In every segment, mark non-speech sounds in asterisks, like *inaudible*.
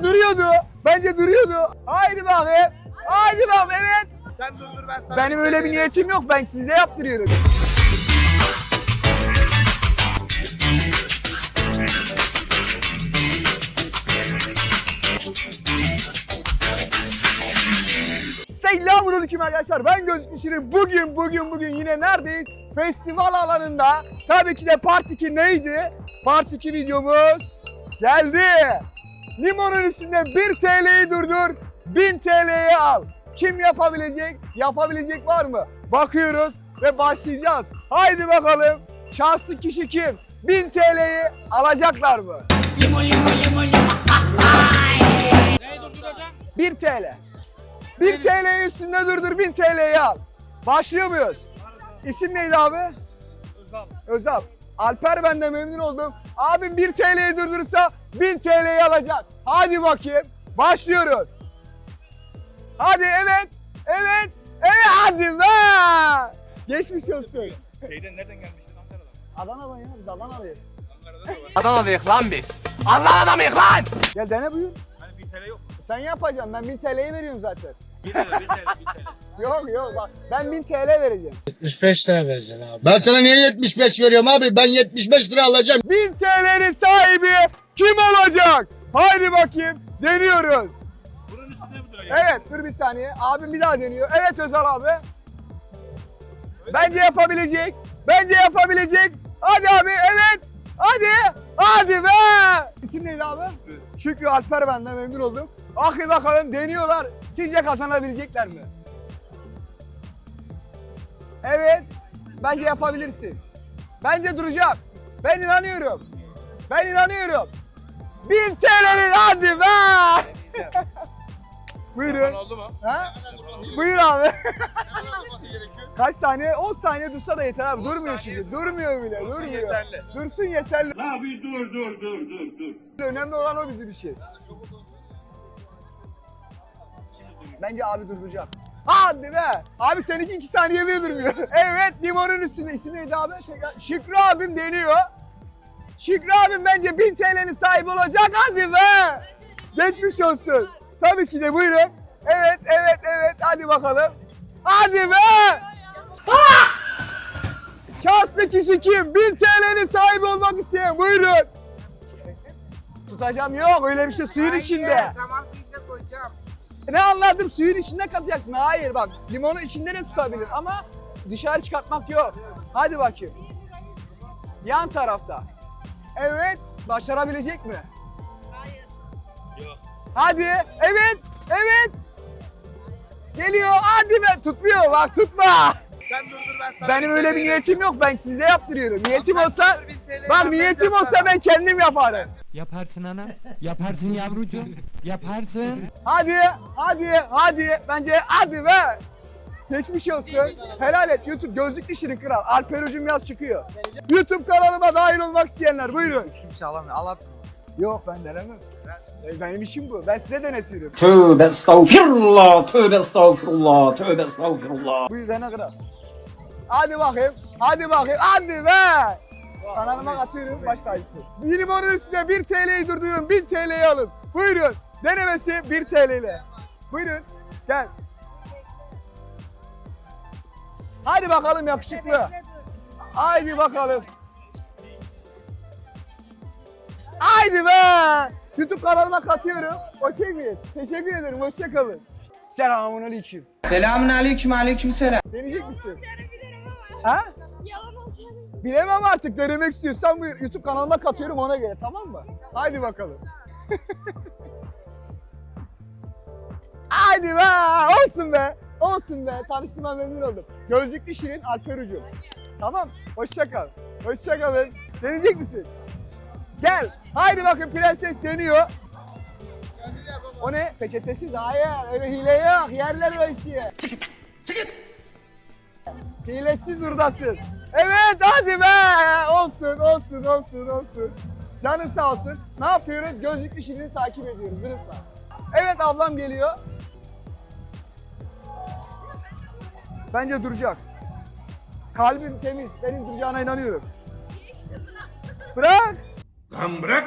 Aa duruyordu. Bence duruyordu. Haydi bakayım. Haydi bakalım evet. Sen durdur ben sana. Benim öyle bir niyetim yok. Ben size yaptırıyorum. Selamünaleyküm arkadaşlar. Ben Gözlüklü Şirin. Bugün, bugün, bugün yine neredeyiz? Festival alanında. Tabii ki de Part 2 neydi? Part 2 videomuz geldi. Limonun üstünde 1 TL'yi durdur, 1000 TL'ye al. Kim yapabilecek? Yapabilecek var mı? Bakıyoruz ve başlayacağız. Haydi bakalım. Şanslı kişi kim? 1000 TL'yi alacaklar mı? Neyi durduracağım? 1 TL. 1 TL'nin üstünde durdur 1000 TL'yi al. Başlıyor muyuz? İsim neydi abi? Özal. Özal. Alper ben de memnun oldum. Abim 1 TL'yi durdurursa 1000 TL'yi alacak. Hadi bakayım. Başlıyoruz. Hadi evet. Evet. Evet hadi be. Geçmiş olsun. Şeyden nereden gelmiştin Ankara'dan? Adana'dan ya biz var. Adana'dayız lan biz. Allah adamıyız lan. Gel dene buyur. Hani bir TL yok. Sen yapacaksın. Ben 1000 TL'yi veriyorum zaten. 1 TL, 1 TL, 1 TL. Yok yok bak. Ben 1000 TL vereceğim. 75 lira vereceksin abi. Ben sana niye 75 veriyorum abi? Ben 75 lira alacağım. 1000 TL'nin sahibi kim olacak? Haydi bakayım. Deniyoruz. Bunun üstüne mi duracağım? Evet dur bir saniye. Abim bir daha deniyor. Evet Özal abi. Bence yapabilecek. Bence yapabilecek. Hadi abi evet. Hadi. Hadi be. İsim neydi abi? Şükrü Alper ben de memnun oldum. Akıl bakalım deniyorlar. Sizce kazanabilecekler mi? Evet. Bence yapabilirsin. Bence duracak. Ben inanıyorum. Ben inanıyorum. 1000 TL'nin hadi be. *laughs* Buyurun. Oldu mu? Ha? Buyur abi. Kaç saniye? 10 saniye dursa da yeter abi. Durmuyor çünkü. Durmuyor bile. Dursun durmuyor. yeterli. Dursun yeterli. Abi dur dur dur dur dur. Önemli olan o bizim için. Bence abi durduracak. Hadi be. Abi seninki 2 saniye bile durmuyor. *laughs* evet limonun üstünde. İsim neydi abi? Tekrar. Şükrü abim deniyor. Şükrü abim bence 1000 TL'nin sahibi olacak. Hadi be. Geçmiş olsun. Tabii ki de buyurun. Evet, evet, evet. Hadi bakalım. Hadi be. Şanslı kişi kim? 1000 TL'nin sahibi olmak isteyen buyurun. Tutacağım yok öyle bir şey suyun içinde. Tamam pizza koyacağım. Ne anladım suyun içinde katacaksın. Hayır bak limonu içinde de tutabilir ama dışarı çıkartmak yok. Hadi bakayım. Yan tarafta. Evet başarabilecek mi? Hayır. Yok. Hadi evet evet. Geliyor hadi be tutmuyor bak tutma. Sen durdur ben sana. Benim 1000 öyle bir niyetim yok ben size yaptırıyorum. Niyetim olsa Dur, 1000 TL bak ben niyetim vereceğim olsa sana. ben kendim yaparım. Yaparsın ana. Yaparsın yavrucuğum. Yaparsın. Hadi, hadi, hadi. Bence hadi be. Geçmiş olsun. Helal et. YouTube gözlüklü şirin kral. Alper Hocam yaz çıkıyor. YouTube kanalıma dahil olmak isteyenler buyurun. Hiç kimse alamıyor. Allah Yok ben denemem. E, Benim işim bu. Ben size denetiyorum. Tövbe estağfirullah, tövbe estağfirullah, tövbe estağfirullah. Buyur dene kral. Hadi bakayım. Hadi bakayım. Hadi be. Kanalıma atıyorum. Baş tacısı. Bir limonun üstüne 1 TL'yi durduruyorum. 1000 TL'yi alın. Buyurun. Denemesi 1 TL ile. Buyurun. Gel. Hadi bakalım yakışıklı. Haydi bakalım. Haydi be. YouTube kanalıma katıyorum. Okey miyiz? Teşekkür ederim. Hoşçakalın. Selamun aleyküm. Selamun aleyküm aleyküm selam. Deneyecek misin? Ha? yalan olacağını. Bilemem artık denemek istiyorsan buyur. YouTube kanalıma katıyorum ona göre tamam mı? Haydi bakalım. *laughs* Haydi be olsun be. Olsun be. Tanıştığıma memnun oldum. Gözlüklü Şirin Alper Ucu. Tamam. Hoşça kal. Hoşça kalın. Deneyecek misin? Gel. Haydi bakın prenses deniyor. O ne? Peçetesiz. Hayır. Öyle hile yok. Yerler o işi. Çıkıt. Çıkıt. Hilesiz buradasın. Evet hadi be. Olsun olsun olsun olsun. Canın sağ olsun. Ne yapıyoruz? Gözlüklü Şirin'i takip ediyoruz lütfen. Evet ablam geliyor. Bence duracak. Kalbim temiz. Benim duracağına inanıyorum. Bırak. Lan bırak.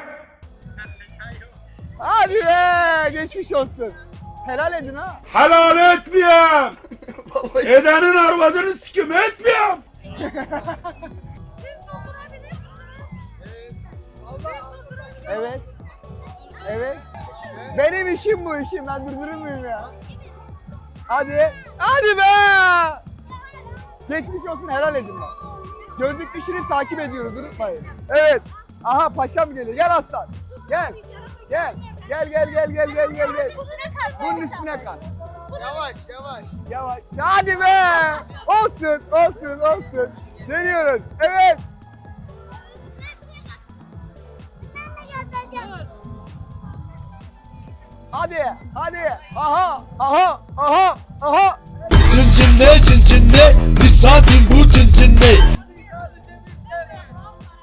Hadi be. geçmiş olsun. Helal edin ha. Helal etmiyorum. Edenin arvadını sikim etmiyorum. Siz durdurabilir misiniz? Siz durdurabilir Evet. Evet. Benim işim bu işim. Ben durdurur muyum ya? Hadi. Hadi be! Geçmiş olsun helal edin bak. Gözlük düşürün takip ediyoruz unutmayın. Evet. Aha paşam geliyor. Gel aslan. Gel. Gel. Gel gel gel gel gel gel gel. Üstüne kalk. Bunun üstüne kal. Yavaş yavaş. Yavaş. Hadi be! Olsun, olsun, olsun. Deniyoruz. Evet. Hadi, hadi. Aha, aha, aha, aha. Çinçinle çinçinle bir saatin bu çinçinle.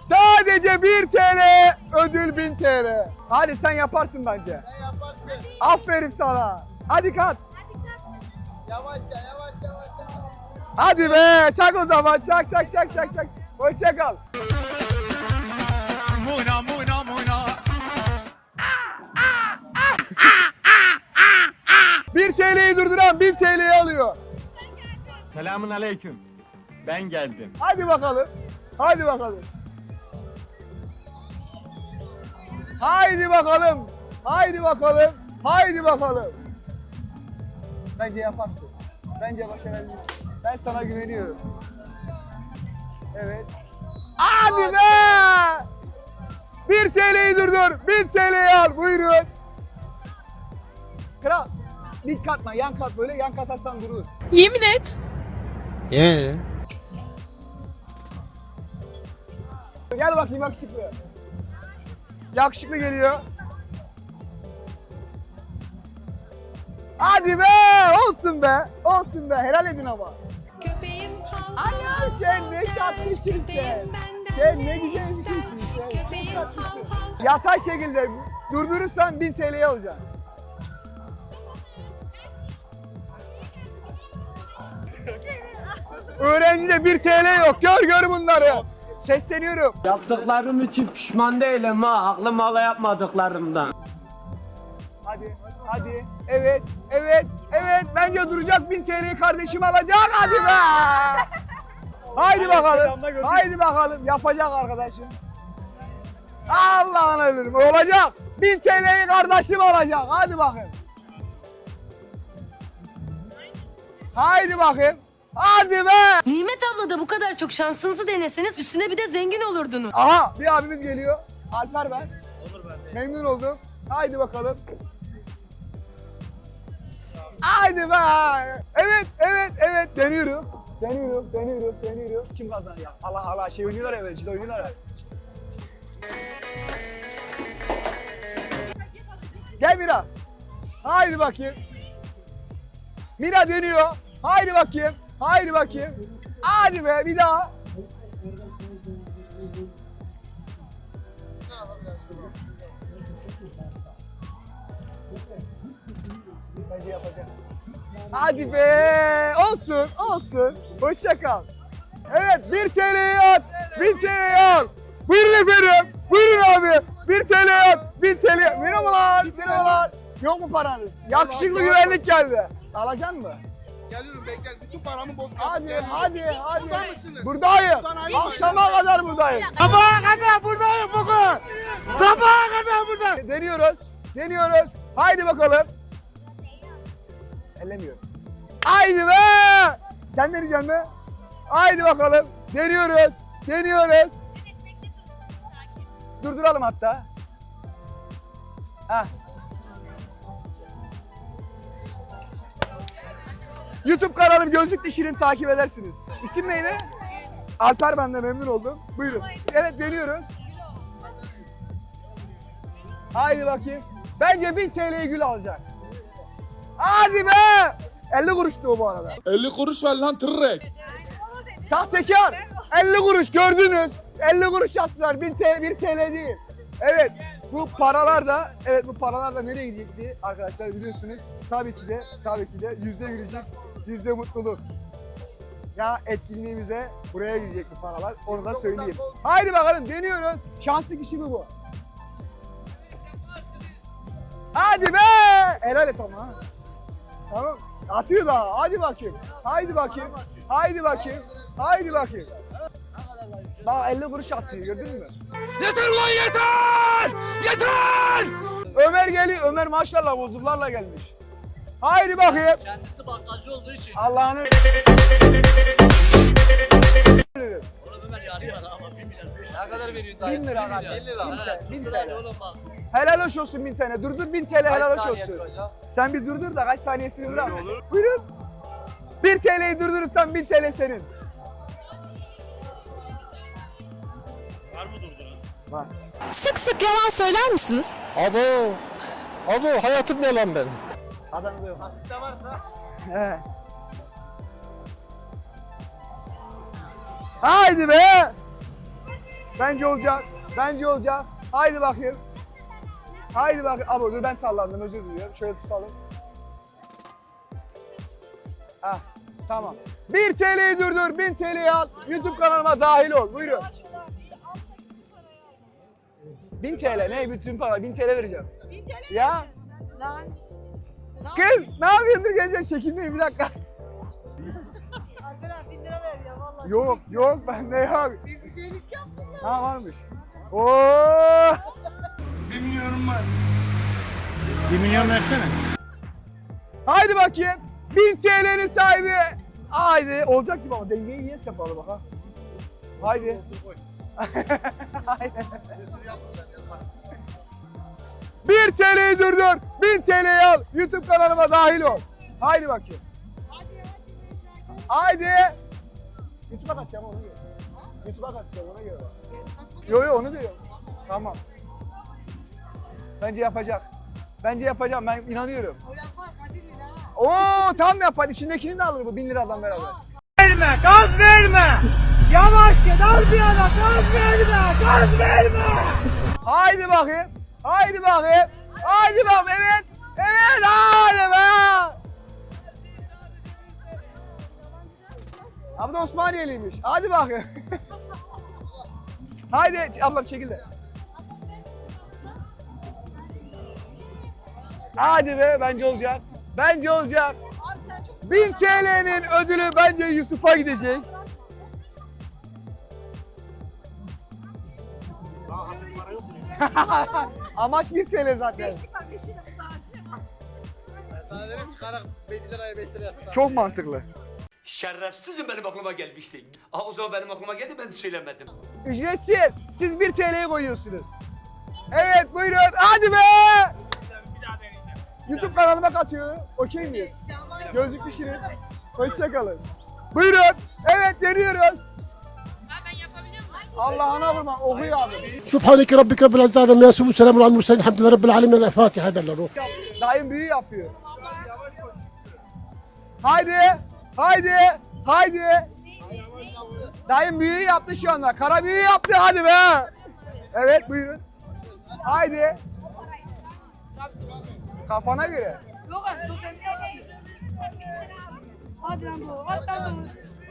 Sadece 1 TL, ödül 1000 TL. Hadi sen yaparsın bence. Sen yaparsın. Aferin sana. Hadi kat. Yavaşça yavaş yavaş yavaş. Hadi be, çak o zaman. Çak, çak, çak, çak, çak. Hoşça kal. Bir TL'yi durduran 1 TL'yi alıyor. Selamun aleyküm. Ben geldim. Hadi bakalım. Hadi bakalım. Haydi bakalım. Haydi bakalım. Haydi bakalım. Bence yaparsın. Bence başarabilirsin. Ben sana güveniyorum. Evet. Hadi be! 1 TL'yi durdur. 1000 TL'yi al. Buyurun. Kral. Dik katma. Yan kat böyle. Yan katarsan durur. Yemin et. Gel bakayım yakışıklı. Yakışıklı geliyor. Hadi be! Olsun be! Olsun be! Helal edin ama. Köpeğim hav Anam sen ne tatlısın sen. Sen ne güzel bir şeysin sen. Çok tatlısın. Yatay şekilde durdurursan 1000 TL'yi alacaksın. Öğrencide 1 TL yok. Gör gör bunları. Sesleniyorum. Yaptıklarım için pişman değilim ha. Aklım hala yapmadıklarımdan. Hadi, hadi. Evet, evet, evet. Bence duracak 1000 TL'yi kardeşim alacak. Hadi be! *laughs* Haydi bakalım. Haydi bakalım. Yapacak arkadaşım. Allah'ın ölürüm. Olacak. 1000 TL'yi kardeşim alacak. Hadi bakayım. Haydi bakayım. Hadi be! Nimet abla da bu kadar çok şansınızı deneseniz üstüne bir de zengin olurdunuz. Aha bir abimiz geliyor. Alper ben. Olur bende. Memnun oldum. Haydi bakalım. Haydi be. Evet, evet, evet. Deniyorum. Deniyorum, deniyorum, deniyorum. Kim kazanır ya? Allah Allah şey oynuyorlar ya böyle, ciddi oynuyorlar ya. Gel Mira. Haydi bakayım. Mira deniyor. Haydi bakayım. Haydi bakayım. Hadi be bir daha. Hadi be! Olsun, olsun. Hoşça kal. Evet, 1 TL'yi at. 1000 TL'yi al. Buyurun efendim. Buyurun abi. 1 TL at. 1000 TL. Merhabalar. Merhabalar. Yok mu paranız? Yakışıklı güvenlik geldi. Alacaksın mı? Geliyorum ben gel. Bütün paramı bozdum. Hadi, hadi, hadi. Burada mısınız? Buradayım. Akşama kadar buradayım. Sabaha kadar buradayım bugün. Sabaha kadar buradayım. Deniyoruz. Deniyoruz. Haydi bakalım. Ellemiyorum. Haydi be! Sen deneyeceksin mi? Haydi bakalım. Deniyoruz. Deniyoruz. Durduralım hatta. Heh. YouTube kanalım Gözlüklü Şirin takip edersiniz. İsim neydi? Alper ben de memnun oldum. Buyurun. Evet deniyoruz. Haydi bakayım. Bence 1000 TL'yi gül alacak. Hadi be! 50 kuruştu o bu arada. 50 kuruş ver lan tırrek. Sahtekar! 50 kuruş gördünüz. 50 kuruş yaptılar. 1000 TL, 1 TL değil. Evet. Bu paralar da, evet bu paralar da nereye gidecekti arkadaşlar biliyorsunuz. Tabii ki de, tabii ki de yüzde gülücük, yüzde mutluluk. Ya etkinliğimize buraya gidecek bu paralar. Onu da söyleyeyim. Haydi bakalım deniyoruz. Şanslı kişi mi bu? Hadi be! helal et ama. Tamam. Atıyor daha. Hadi bakayım. Haydi bakayım. Haydi bakayım. Haydi bakayım. Bak 50 kuruş atıyor gördün mü? Yeter lan yeter! Yeter! Ömer geliyor. Ömer maşallah bozuklarla gelmiş. Haydi bakayım. Kendisi bakkacı olduğu için. Allah'ını... Oğlum Ömer yarı yarı ama 1 milyar. Ne kadar veriyorsun Bin lira kardeş. Bin TL. Bin TL. Oğlum bak. Helal hoş olsun bin TL. Durdur bin TL helal hoş olsun. Sen bir durdur da kaç saniyesini bırak. Buyurun. 1 TL'yi durdurursan 1000 TL senin. Sık sık yalan söyler misiniz? Abo. Abo hayatım ne lan benim? Adam diyor. Basit de varsa. He. Haydi be. Bence olacak. Bence olacak. Haydi bakayım. Haydi bakayım. Abo dur ben sallandım özür diliyorum. Şöyle tutalım. Ah tamam. 1 TL'yi durdur, 1000 TL'yi al. YouTube kanalıma dahil ol. Buyurun. 1000 TL ne bütün para 1000 TL vereceğim. Ya Lan. Kız ne yapıyorsun dur geleceğim çekimdeyim bir dakika. *laughs* Alper abi bin lira ver ya vallahi. Yok yok bende yok. Bir güzellik yaptın ya. Ha varmış. Oo! Bilmiyorum ben. 1 milyon versene. Haydi bakayım. 1000 TL'nin sahibi. Haydi. Olacak gibi ama dengeyi iyi yapalım bak ha. Haydi. Haydi. *laughs* 1 TL'yi durdur. 1000 TL'yi al. YouTube kanalıma dahil ol. Haydi bakayım. Haydi. YouTube'a kaçacağım ona göre. YouTube'a kaçacağım ona göre. Yo yo onu diyor. Tamam. Bence yapacak. Bence yapacağım ben inanıyorum. O yapar hadi. Oo tam yapar. İçindekini de alır bu 1000 liradan beraber. Verme, gaz verme. Yavaş git, al bir yana, gaz verme, gaz verme. Haydi bakayım. Haydi bakayım. Haydi bakayım. Evet. Evet. Haydi be. Abi da Osmaniyeliymiş. Hadi bakayım. *laughs* Haydi ablam çekil de. Hadi be bence olacak. Bence olacak. Abi sen çok 1000 TL'nin ödülü bence Yusuf'a gidecek. *laughs* Amaç 1 TL zaten. beşlik var beşini burada harcayamam. Sana dedim çıkarak 5 liraya 5 liraya satar. Çok mantıklı. Şerefsizim benim aklıma gelmişti. Aha o zaman benim aklıma geldi ben söylemedim. Ücretsiz. Siz 1 TL'ye koyuyorsunuz. Evet buyurun. Hadi be. YouTube kanalıma katıyor. Okey miyiz? Gözlük düşürün. Hoşçakalın. Buyurun. Evet deniyoruz. Allah'ına vurma. Okuyor abi. Subhaneke Rabbike Rabbil İzzati Amma Yasifun Selamun Aleyhi ve Sellem Elhamdülillahi Rabbil Alemin El Fatiha derler o. Dayım büyü yapıyor. Haydi. Haydi. Haydi. Dayım büyü yaptı şu anda. Kara büyü yaptı. Hadi be. Evet buyurun. Haydi. Kafana göre. Bu.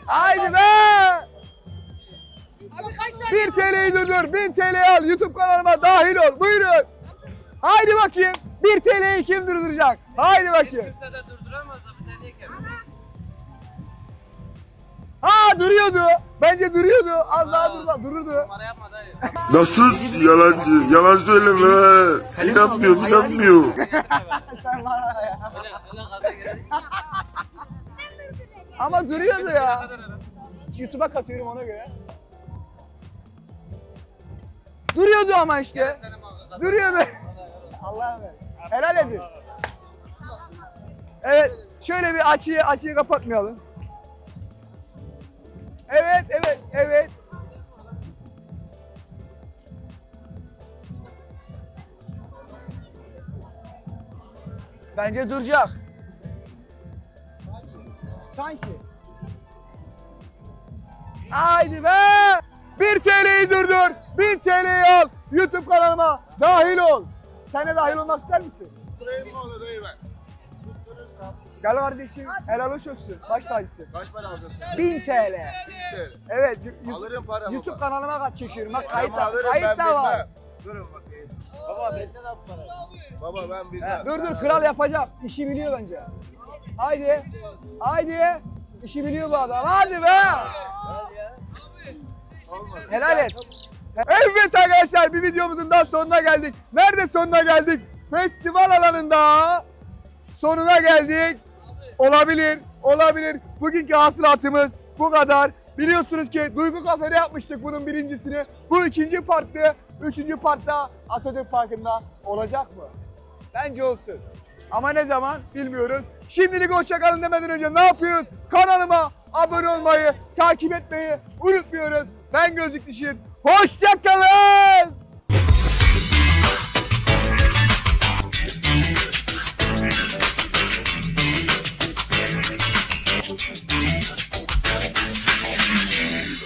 Haydi be. Abi kaç saat? 1 TL'yi durdur. 1000 TL al. YouTube kanalıma dahil ol. Buyurun. Haydi bakayım. 1 TL'yi kim durduracak? Haydi bakayım. Kimse de durduramaz da bir deneyken. Ha duruyordu. Bence duruyordu. Az daha durma. Dururdu. Para yapma dayı. Nasıl yalancı? Yalan söyleme. İnanmıyor, inanmıyor. *laughs* Sen bana ya. Öyle, öyle gaza geldi. Ama duruyordu ya. YouTube'a katıyorum ona göre. Duruyordu ama işte. Duruyordu. Allah'ım. Helal edin. Evet. Şöyle bir açıyı açıyı kapatmayalım. Evet, evet, evet. Bence duracak. Sanki. Haydi be! 1 TL'yi durdur. 1000 TL'yi al. YouTube kanalıma dahil ol. Sen de dahil olmak ister misin? Burayı mı olur dayı ben? Tutturursam. Gel kardeşim. Helal hoş olsun. Baş tacısı. Kaç para alacaksın? 1000 TL. TL. Evet. Alırım paramı. YouTube kanalıma kaç çekiyorum. Bak kayıt da, alırım kayıt da var. bilmem. Durun bakayım. Baba benden al parayı. Baba ben bir Dur dur kral yapacağım. İşi biliyor bence. Haydi. Haydi. İşi biliyor bu adam. Hadi be. Helal et. Evet arkadaşlar bir videomuzun daha sonuna geldik. Nerede sonuna geldik? Festival alanında sonuna geldik. Olabilir, olabilir. Bugünkü hasılatımız bu kadar. Biliyorsunuz ki Duygu Kafede yapmıştık bunun birincisini. Bu ikinci parttı. Üçüncü partta Atatürk Parkı'nda olacak mı? Bence olsun. Ama ne zaman bilmiyoruz. Şimdilik hoşçakalın demeden önce ne yapıyoruz? Kanalıma abone olmayı, takip etmeyi unutmuyoruz. Ben Gözlük Dişir. Hoşçakalın.